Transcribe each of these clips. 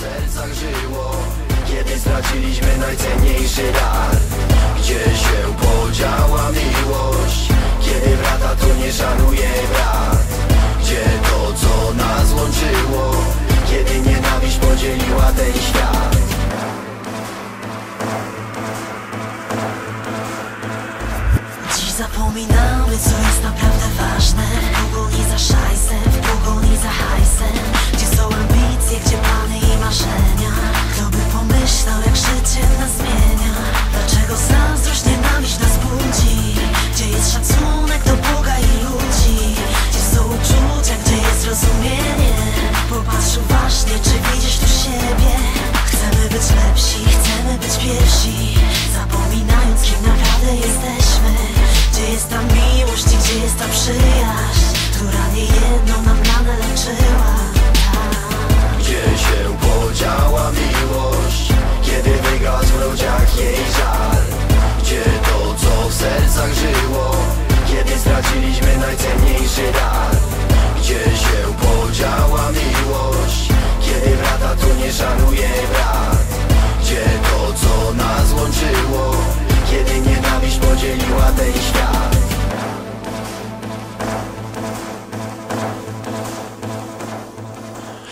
sercach żyło? Kiedy straciliśmy najcenniejszy dar. Gdzie się podziała miłość? Kiedy brata tu nie szanuje brat. Gdzie to co nas łączyło? Kiedy nienawiść podzieliła ten świat? Dziś zapominamy, co jest naprawdę ważne. W pogoni ta przyjaźń Która nie jedną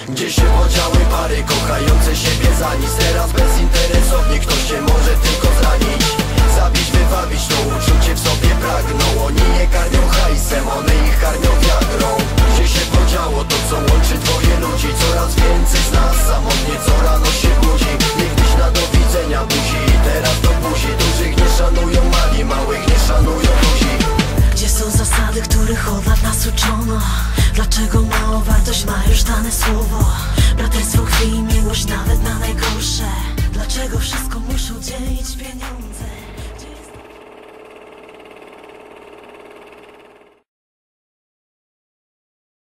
Gdzie się podziały pary kochające siebie za nic? Teraz bezinteresownie ktoś się może tylko zranić. Zabić, wywabić to uczucie w sobie pragną. Oni nie karmią hajsem, one ich karmią wiagrą Gdzie się podziało to co łączy dwoje ludzi? Coraz więcej z nas samotnie co rano się budzi. Niegdyś na do widzenia buzi. I teraz do buzi Dużych nie szanują mali, małych nie szanują ludzi. Gdzie są zasady, których od nas uczono? Dlaczego małą wartość ma już dane słowo?